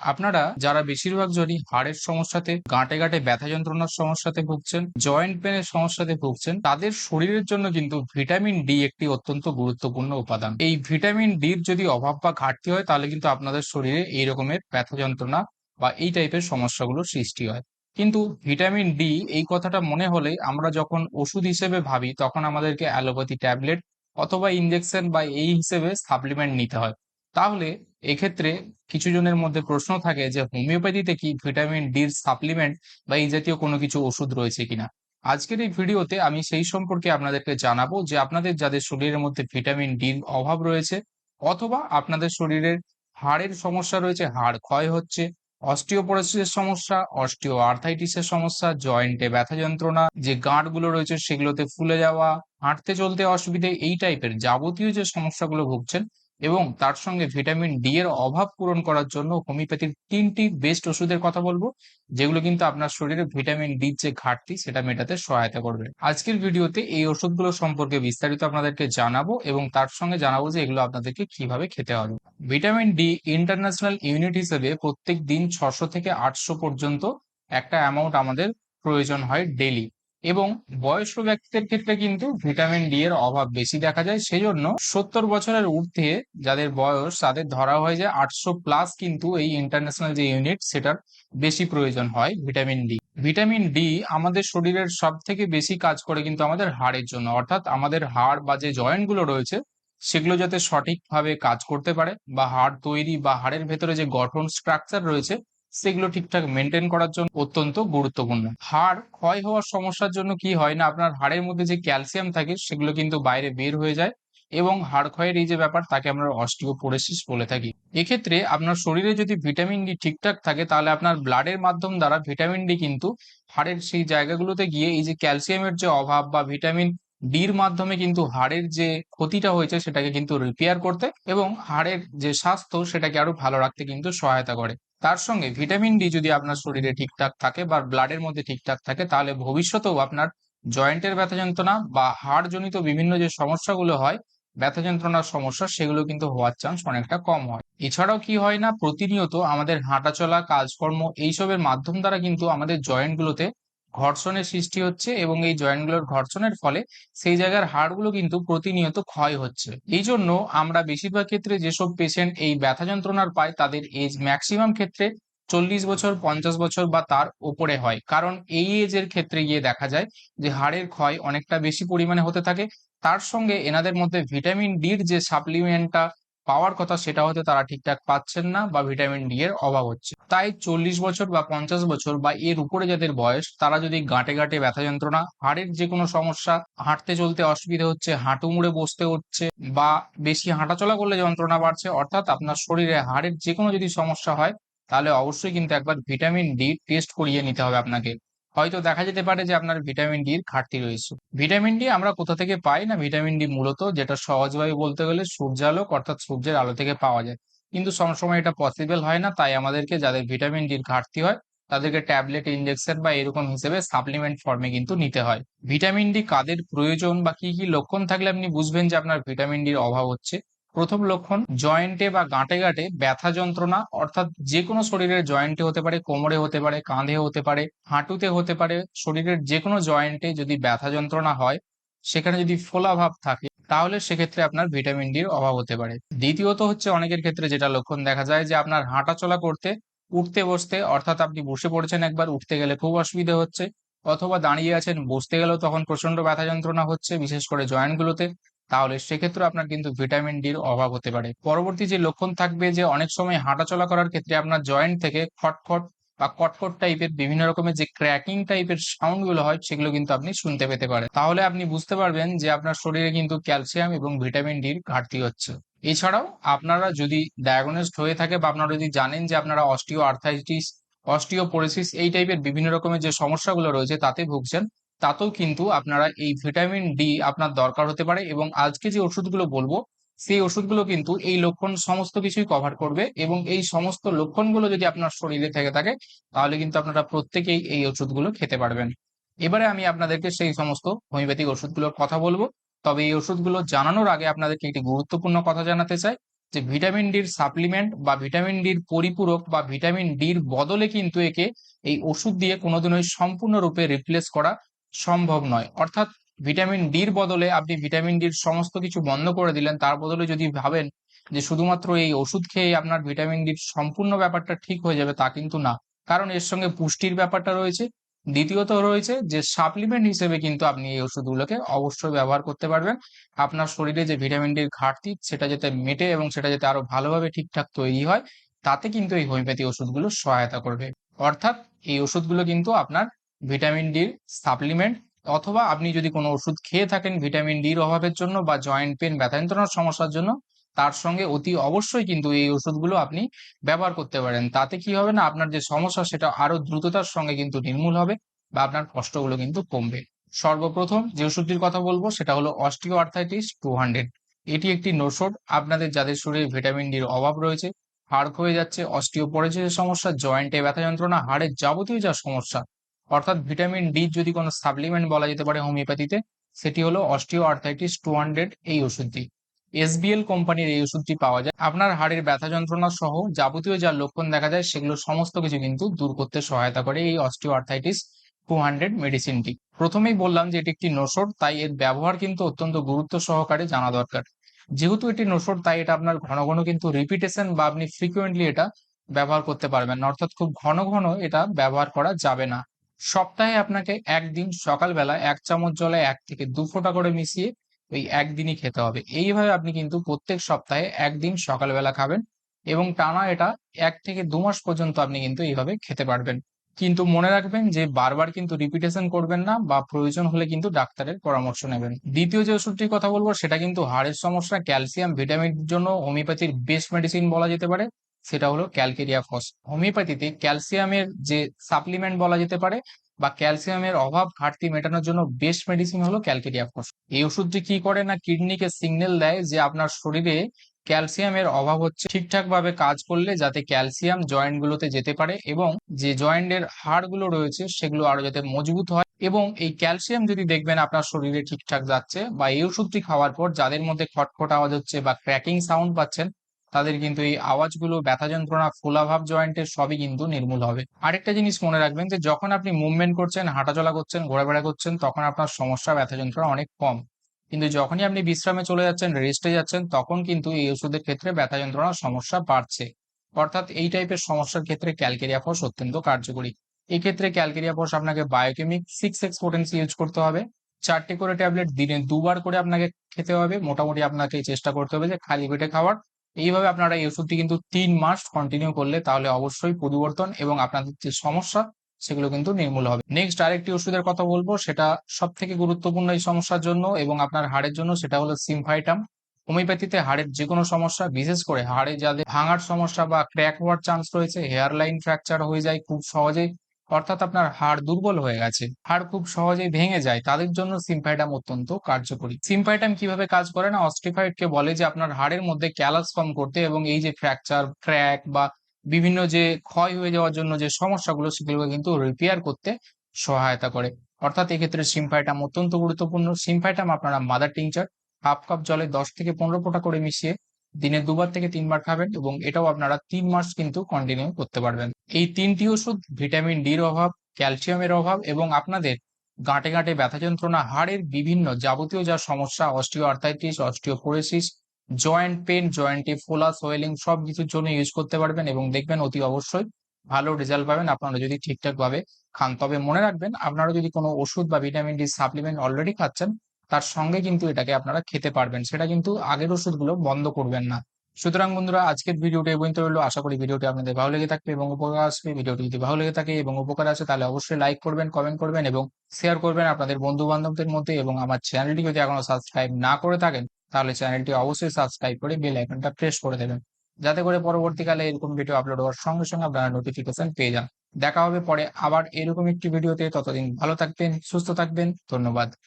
আপনারা যারা বেশিরভাগ জনই হাড়ের সমস্যাতে, গাঁটে গাঁটে ব্যথা যন্ত্রণার সমস্যাতে ভুগছেন, জয়েন্ট পেনের সমস্যাতে ভুগছেন, তাদের শরীরের জন্য কিন্তু ভিটামিন ডি একটি অত্যন্ত গুরুত্বপূর্ণ উপাদান। এই ভিটামিন ডির যদি অভাব বা ঘাটতি হয়, তাহলে কিন্তু আপনাদের শরীরে এই রকমের ব্যথা যন্ত্রণা বা এই টাইপের সমস্যাগুলোর সৃষ্টি হয়। কিন্তু ভিটামিন ডি এই কথাটা মনে হলে আমরা যখন ওষুধ হিসেবে ভাবি, তখন আমাদেরকে অ্যালোপ্যাথি ট্যাবলেট অথবা ইনজেকশন বা এই হিসেবে সাপ্লিমেন্ট নিতে হয়। তাহলে এক্ষেত্রে কিছু জনের মধ্যে প্রশ্ন থাকে যে, হোমিওপ্যাথিতে কি ভিটামিন ডির সাপ্লিমেন্ট বা এই জাতীয় কোনো কিছু ওষুধ রয়েছে কিনা? আজকের এই ভিডিওতে আমি সেই সম্পর্কে আপনাদেরকে জানাব যে, আপনাদের যাদের শরীরের মধ্যে ভিটামিন ডির অভাব রয়েছে অথবা আপনাদের শরীরের হাড়ের সমস্যা রয়েছে, হাড় ক্ষয় হচ্ছে, অস্টিওপোরোসিসের সমস্যা, অস্টিও আর্থাইটিসের সমস্যা, জয়েন্টে ব্যথা যন্ত্রণা, যে গাঁটগুলো রয়েছে সেগুলোতে ফুলে যাওয়া, হাঁটতে চলতে অসুবিধে, এই টাইপের যাবতীয় যে সমস্যাগুলো ভুগছেন এবং তার সঙ্গে ভিটামিন ডি এর অভাব পূরণ করার জন্য হোমিওপ্যাথির তিনটি বেস্ট ওষুধের কথা বলব, যেগুলো কিন্তু আপনার শরীরে ভিটামিন ডি যে ঘাটতি সেটা মেটাতে সহায়তা করবে। আজকের ভিডিওতে এই ওষুধগুলো সম্পর্কে বিস্তারিত আপনাদেরকে জানাব এবং তার সঙ্গে জানাব যে এগুলো আপনাদেরকে কীভাবে খেতে হবে। ভিটামিন ডি ইন্টারন্যাশনাল ইউনিট হিসেবে প্রত্যেক দিন ছশো থেকে আটশো পর্যন্ত একটা অ্যামাউন্ট আমাদের প্রয়োজন হয় ডেলি এবং বয়স্ক ব্যক্তিদের ক্ষেত্রে কিন্তু ভিটামিন ডি এর অভাব বেশি দেখা যায়। সেজন্য সত্তর বছরের ঊর্ধ্বে যাদের বয়স, তাদের ধরা হয় যে আটশো প্লাস কিন্তু এই ইন্টারন্যাশনাল যে ইউনিট সেটার বেশি প্রয়োজন হয় ভিটামিন ডি ভিটামিন ডি আমাদের শরীরের সব থেকে বেশি কাজ করে কিন্তু আমাদের হাড়ের জন্য। অর্থাৎ আমাদের হাড় বা যে জয়েন্টগুলো রয়েছে, সেগুলো যাতে সঠিকভাবে কাজ করতে পারে বা হাড় তৈরি বা হাড়ের ভেতরে যে গঠন স্ট্রাকচার রয়েছে সেগুলো ঠিকঠাক মেনটেন করার জন্য অত্যন্ত গুরুত্বপূর্ণ। হাড় ক্ষয় হওয়ার সমস্যার জন্য কি হয় না, আপনার হাড়ের মধ্যে যে ক্যালসিয়াম থাকে সেগুলো কিন্তু বাইরে বের হয়ে যায় এবং হাড় ক্ষয়ের এই যে ব্যাপার তাকে আমরা অস্টিওপোরোসিস বলে থাকি। এক্ষেত্রে আপনার শরীরে যদি ভিটামিন ডি ঠিকঠাক থাকে তাহলে আপনার ব্লাডের মাধ্যম দ্বারা ভিটামিন ডি কিন্তু হাড়ের সেই জায়গাগুলোতে গিয়ে এই যে ক্যালসিয়ামের যে অভাব বা ভিটামিন ডির মাধ্যমে কিন্তু হাড়ের যে ক্ষতিটা হয়েছে সেটাকে কিন্তু রিপেয়ার করতে এবং হাড়ের যে স্বাস্থ্য সেটাকে আরও ভালো রাখতে কিন্তু সহায়তা করে। তার সঙ্গে ভিটামিন ডি যদি আপনার শরীরে ঠিকঠাক থাকে বা ব্লাডের মধ্যে ঠিকঠাক থাকে, তাহলে ভবিষ্যতেও আপনার জয়েন্টের ব্যথা যন্ত্রণা বা হাড় জনিত বিভিন্ন যে সমস্যাগুলো হয়, ব্যথা যন্ত্রণার সমস্যা, সেগুলো কিন্তু হওয়ার চান্স অনেকটা কম হয়। এছাড়াও কি হয় না, প্রতিনিয়ত আমাদের হাঁটাচলা, কাজকর্ম, এইসবের মাধ্যম দ্বারা কিন্তু আমাদের জয়েন্টগুলোতে ঘর্ষণের সৃষ্টি হচ্ছে এবং এই জয়েন্টগুলোর ঘর্ষণের ফলে সেই জায়গার হাড়গুলো কিন্তু প্রতিনিয়ত ক্ষয় হচ্ছে। এই জন্য আমরা বেশিরভাগ ক্ষেত্রে যেসব পেশেন্ট এই ব্যথা যন্ত্রণার পায় তাদের এজ ম্যাক্সিমাম ক্ষেত্রে চল্লিশ বছর, পঞ্চাশ বছর বা তার ওপরে হয়। কারণ এই এজের ক্ষেত্রে গিয়ে দেখা যায় যে হাড়ের ক্ষয় অনেকটা বেশি পরিমাণে হতে থাকে। তার সঙ্গে এনাদের মধ্যে ভিটামিন ডির যে সাপ্লিমেন্টটা পাওয়ার কথা সেটা হয়তো তারা ঠিকঠাক পাচ্ছেন না বা ভিটামিন ডি এর অভাব হচ্ছে। তাই চল্লিশ বছর বা পঞ্চাশ বছর বা এর উপরে যাদের বয়স, তারা যদি গাঁটে গাঁটে ব্যথা যন্ত্রণা, হাড়ের যে কোনো সমস্যা, হাঁটতে চলতে অসুবিধা হচ্ছে, হাঁটু মুড়ে বসতে হচ্ছে বা বেশি হাঁটাচলা করলে যন্ত্রণা বাড়ছে, অর্থাৎ আপনার শরীরে হাড়ের যে কোনো যদি সমস্যা হয়, তাহলে অবশ্যই কিন্তু একবার ভিটামিন ডি টেস্ট করিয়ে নিতে হবে আপনাকে। হয়তো দেখা যেতে পারে যে আপনার ভিটামিন ডির ঘাটতি রয়েছে। ভিটামিন ডি আমরা কোথা থেকে পাই না? ভিটামিন ডি মূলত যেটা সহজভাবে বলতে গেলে সূর্য সূর্যালোক, অর্থাৎ সূর্যের আলো থেকে পাওয়া যায়। কিন্তু সবসময় এটা পসিবল হয় না, তাই আমাদেরকে যাদের ভিটামিন ডির ঘাটতি হয়, তাদেরকে ট্যাবলেট ইনজেকশন বা এরকম হিসেবে সাপ্লিমেন্ট ফর্মে কিন্তু নিতে হয়। ভিটামিন ডি কাদের প্রয়োজন বা কি কি লক্ষণ থাকলে আপনি বুঝবেন যে আপনার ভিটামিন ডির অভাব হচ্ছে? প্রথম লক্ষণ, জয়েন্টে বা গাঁটে গাঁটে ব্যথা যন্ত্রণা, অর্থাৎ যে কোনো শরীরের জয়েন্টে হতে পারে, কোমরে হতে পারে, কাঁধে হতে পারে, হাঁটুতে হতে পারে, শরীরের যে কোনো জয়েন্টে যদি ব্যথা যন্ত্রণা হয়, সেখানে যদি ফোলা ভাব থাকে, তাহলে সেক্ষেত্রে আপনার ভিটামিন ডির অভাব হতে পারে। দ্বিতীয়ত হচ্ছে অনেকের ক্ষেত্রে যেটা লক্ষণ দেখা যায় যে আপনার হাঁটাচলা করতে, উঠতে বসতে, অর্থাৎ আপনি বসে পড়েছেন একবার, উঠতে গেলে খুব অসুবিধা হচ্ছে, অথবা দাঁড়িয়ে আছেন, বসতে গেলেও তখন প্রচণ্ড ব্যথা যন্ত্রণা হচ্ছে, বিশেষ করে জয়েন্টগুলোতে। তাহলে সেক্ষেত্রে আপনার কিন্তু ভিটামিন ডির অভাব হতে পারে। পরবর্তী যে লক্ষণ থাকবে যে অনেক সময় হাঁটাচলা করার ক্ষেত্রে আপনার জয়েন্ট থেকে খটখট বা কটকট টাইপের বিভিন্ন রকমের যে ক্র্যাকিং টাইপের সাউন্ডগুলো হয়, সেগুলো কিন্তু আপনি শুনতে পেতে পারেন। তাহলে আপনি বুঝতে পারবেন যে আপনার শরীরে কিন্তু ক্যালসিয়াম এবং ভিটামিন ডির ঘাটতি হচ্ছে। এছাড়াও আপনারা যদি ডায়াগনোসড হয়ে থাকে বা আপনারা যদি জানেন যে আপনারা অস্টিও আর্থাইটিস অস্টিওপোরোসিস এই টাইপের বিভিন্ন রকমের যে সমস্যাগুলো রয়েছে, তাতে ভুগছেন তাতেও কিন্তু আপনারা এই ভিটামিন ডি আপনার দরকার হতে পারে এবং আজকে যে ওষুধগুলো বলব, সেই ওষুধগুলো কিন্তু এই লক্ষণ সমস্ত কিছুই কভার করবে এবং এই সমস্ত লক্ষণগুলো যদি আপনার শরীরে থেকে থাকে, তাহলে কিন্তু আপনারা প্রত্যেকেই এই ওষুধগুলো খেতে পারবেন। এবারে আমি আপনাদেরকে সেই সমস্ত হোমিওপ্যাথিক ওষুধগুলোর কথা বলব। তবে এই ওষুধগুলো জানানোর আগে আপনাদেরকে একটি গুরুত্বপূর্ণ কথা জানাতে চাই, যে ভিটামিন ডির সাপ্লিমেন্ট বা ভিটামিন ডির পরিপূরক বা ভিটামিন ডির বদলে কিন্তু একে এই ওষুধ দিয়ে কোনোদিনই সম্পূর্ণরূপে রিপ্লেস করা সম্ভব নয়। অর্থাৎ ভিটামিন ডির বদলে আপনি ভিটামিন ডির সমস্ত কিছু বন্ধ করে দিলেন, তার বদলে যদি ভাবেন যে শুধুমাত্র এই ওষুধ খেয়ে আপনার ভিটামিন ডির সম্পূর্ণ ব্যাপারটা ঠিক হয়ে যাবে তা কিন্তু না। কারণ এর সঙ্গে পুষ্টির ব্যাপারটা রয়েছে। দ্বিতীয়ত রয়েছে যে সাপ্লিমেন্ট হিসেবে কিন্তু আপনি এই ওষুধগুলোকে অবশ্যই ব্যবহার করতে পারবেন। আপনার শরীরে যে ভিটামিন ডির ঘাটতি সেটা যাতে মেটে এবং সেটা যাতে আরও ভালোভাবে ঠিকঠাক তৈরি হয়, তাতে কিন্তু এই হোমিওপ্যাথি ওষুধগুলো সহায়তা করবে। অর্থাৎ এই ওষুধগুলো কিন্তু আপনার ভিটামিন ডির সাপ্লিমেন্ট, অথবা আপনি যদি কোনো ওষুধ খেয়ে থাকেন ভিটামিন ডির অভাবের জন্য বা জয়েন্ট পেন ব্যথা যন্ত্রণার সমস্যার জন্য, তার সঙ্গে অতি অবশ্যই কিন্তু এই ওষুধগুলো আপনি ব্যবহার করতে পারেন। তাতে কি হবে না, আপনার যে সমস্যা সেটা আরও দ্রুততার সঙ্গে কিন্তু নির্মূল হবে বা আপনার কষ্টগুলো কিন্তু কমবে। সর্বপ্রথম যে ওষুধটির কথা বলব, সেটা হলো অস্টিও আর্থাইটিস টু হান্ড্রেড। এটি একটি নোসড, আপনাদের যাদের শরীরে ভিটামিন ডির অভাব রয়েছে, হাড় ক্ষয়ে যাচ্ছে, অস্টিওপরোসিসের সমস্যা, জয়েন্টে ব্যথা যন্ত্রণা হাড়ের যাবতীয় যা সমস্যা অর্থাৎ ভিটামিন ডি যদি কোনো সাপ্লিমেন্ট বলা যেতে পারে হোমিওপ্যাথিতে, সেটি হলো অস্টিও আর্থাইটিস টু হান্ড্রেড এই ওষুধটি। এসবিএল কোম্পানির এই ওষুধটি পাওয়া যায়। আপনার হাড়ের ব্যথা যন্ত্রণা সহ যাবতীয় যা লক্ষণ দেখা যায়, সেগুলো সমস্ত কিছু কিন্তু দূর করতে সহায়তা করে এই অস্টিও আর্থাইটিস টু হান্ড্রেড মেডিসিনটি। প্রথমেই বললাম যে এটি একটি নোসর, তাই এর ব্যবহার কিন্তু অত্যন্ত গুরুত্ব সহকারে জানা দরকার। যেহেতু এটি নোসর, তাই এটা আপনার ঘন ঘন কিন্তু রিপিটেশন বা আপনি ফ্রিকুয়েন্টলি এটা ব্যবহার করতে পারবেন অর্থাৎ খুব ঘন ঘন এটা ব্যবহার করা যাবে না। সপ্তাহে আপনাকে একদিন সকালবেলা এক চামচ জলে এক থেকে দু ফোঁটা করে মিশিয়ে ওই একদিনই খেতে হবে। এইভাবে আপনি কিন্তু প্রত্যেক সপ্তাহে একদিন সকালবেলা খাবেন এবং টানা এটা এক থেকে দু মাস পর্যন্ত আপনি কিন্তু এইভাবে খেতে পারবেন। কিন্তু মনে রাখবেন যে বারবার কিন্তু রিপিটেশন করবেন না বা প্রয়োজন হলে কিন্তু ডাক্তারের পরামর্শ নেবেন। দ্বিতীয় যে ওষুধটির কথা বলব, সেটা কিন্তু হাড়ের সমস্যা, ক্যালসিয়াম ভিটামিন জন্য হোমিওপ্যাথির বেস্ট মেডিসিন বলা যেতে পারে। সেটা হলো ক্যালকেরিয়া ফস, হোমিওপ্যাথিতে ক্যালসিয়ামের যে সাপ্লিমেন্ট বলা যেতে পারে বা ক্যালসিয়ামের অভাব ঘাটতি মেটানোর জন্য বেস্ট মেডিসিন হলো ক্যালকেরিয়া ফস। এই ওষুধটি কি করে না কিডনিকে সিগন্যাল দেয় যে আপনার শরীরে ক্যালসিয়ামের অভাব হচ্ছে? ঠিকঠাক ভাবে কাজ করলে যাতে ক্যালসিয়াম জয়েন্ট গুলোতে যেতে পারে এবং যে জয়েন্টের হাড়গুলো রয়েছে সেগুলো আরও যাতে মজবুত হয় এবং এই ক্যালসিয়াম যদি দেখবেন আপনার শরীরে ঠিকঠাক যাচ্ছে বা এই ওষুধটি খাওয়ার পর যাদের মধ্যে খটখট আওয়াজ হচ্ছে বা ক্র্যাকিং সাউন্ড পাচ্ছেন তাদের কিন্তু এই আওয়াজগুলো, ব্যথা যন্ত্রণা ফোলাভাব জয়েন্টের সবই কিন্তু নির্মূল হবে। আরেকটা জিনিস মনে রাখবেন যে, যখন আপনি মুভমেন্ট করছেন, হাঁটাচলা করছেন, ঘোরাফেরা করছেন, তখন আপনার সমস্যা, ব্যথা যন্ত্রণা অনেক কম। কিন্তু যখনই আপনি বিশ্রামে চলে যাচ্ছেন রেস্টে যাচ্ছেন, তখন কিন্তু এই ওষুধের ক্ষেত্রে ব্যথা যন্ত্রণার সমস্যা বাড়ছে। অর্থাৎ এই টাইপের সমস্যার ক্ষেত্রে ক্যালকেরিয়া ফস অত্যন্ত কার্যকরী। এক্ষেত্রে ক্যালকেরিয়া ফস আপনাকে biochemic six X potency use করতে হবে। চারটে করে ট্যাবলেট দিনে দুবার করে আপনাকে খেতে হবে। মোটামুটি আপনাকে চেষ্টা করতে হবে যে, খালি পেটে খাওয়ার এইভাবে আপনারা এই ওষুধটি কিন্তু তিন মাস কন্টিনিউ করলে তাহলে অবশ্যই পরিবর্তন এবং আপনাদের যে সমস্যা, সেগুলো কিন্তু নির্মূল হবে। নেক্সট আরেকটি ওষুধের কথা বলব, সেটা সব থেকে গুরুত্বপূর্ণ এই সমস্যার জন্য এবং আপনার হাড়ের জন্য, সেটা হলো সিমফাইটাম। হোমিওপ্যাথিতে হাড়ের যে কোনো সমস্যা, বিশেষ করে হাড়ে যাদের ভাঙার সমস্যা বা ক্র্যাক হওয়ার চান্স রয়েছে হেয়ার লাইন ফ্র্যাকচার হয়ে যায়, খুব সহজেই অর্থাৎ আপনার হাড় দুর্বল হয়ে গেছে, হাড় খুব সহজেই ভেঙে যায়, তাদের জন্য সিম্পাইটাম অত্যন্ত কার্যকরী। সিম্পাইটাম কীভাবে কাজ করে না? অস্টিফাইড কে বলে যে আপনার হাড়ের মধ্যে ক্যালাস ফর্ম করতে এবং এই যে ফ্র্যাকচার, ক্র্যাক বা বিভিন্ন যে ক্ষয় হয়ে যাওয়ার জন্য যে সমস্যাগুলো, সেগুলোকে কিন্তু রিপেয়ার করতে সহায়তা করে। অর্থাৎ এক্ষেত্রে সিম্পাইটাম অত্যন্ত গুরুত্বপূর্ণ। সিম্পাইটাম আপনারা মাদার টিংচার, হাফ কাপ জলে দশ থেকে পনেরো ফোঁটা করে মিশিয়ে দিনে দুবার থেকে তিনবার খাবেন এবং এটাও আপনারা তিন মাস কিন্তু কন্টিনিউ করতে পারবেন। এই তিনটি ওষুধ ভিটামিন ডির অভাব ক্যালসিয়ামের অভাব এবং আপনাদের গাঁটে গাঁটে ব্যথা যন্ত্রণা হাড়ের বিভিন্ন যাবতীয় যা সমস্যা osteoarthritis osteoporosis joint pain জয়েন্টে ফোলা সোয়েলিং সব কিছুর জন্য ইউজ করতে পারবেন এবং দেখবেন অতি অবশ্যই ভালো রেজাল্ট পাবেন। আপনারা যদি ঠিকঠাক ভাবে খান, তবে মনে রাখবেন আপনারা যদি কোনো ওষুধ বা ভিটামিন ডি সাপ্লিমেন্ট অলরেডি খাচ্ছেন তার সঙ্গে কিন্তু এটাকে আপনারা খেতে পারবেন। সেটা কিন্তু আগের ওষুধগুলো বন্ধ করবেন না। সুতরাং বন্ধুরা, আজকের ভিডিওটি পর্যন্ত রইল। আশা করি ভিডিওটি আপনাদের ভালো লেগে থাকবে এবং উপকার আসবে। ভিডিওটি যদি ভালো লেগে থাকে এবং উপকার আসে, তাহলে অবশ্যই লাইক করবেন কমেন্ট করবেন এবং শেয়ার করবেন আপনাদের বন্ধু বান্ধবদের মধ্যে এবং আমার চ্যানেলটি যদি এখনও সাবস্ক্রাইব না করে থাকেন, তাহলে চ্যানেলটি অবশ্যই সাবস্ক্রাইব করে বেল আইকনটা প্রেস করে দেবেন। যাতে করে পরবর্তীকালে এরকম ভিডিও আপলোড হওয়ার সঙ্গে সঙ্গে আপনারা নোটিফিকেশন পেয়ে যান। দেখা হবে পরে আবার এরকম একটি ভিডিওতে ততদিন ভালো থাকবেন, সুস্থ থাকবেন। ধন্যবাদ।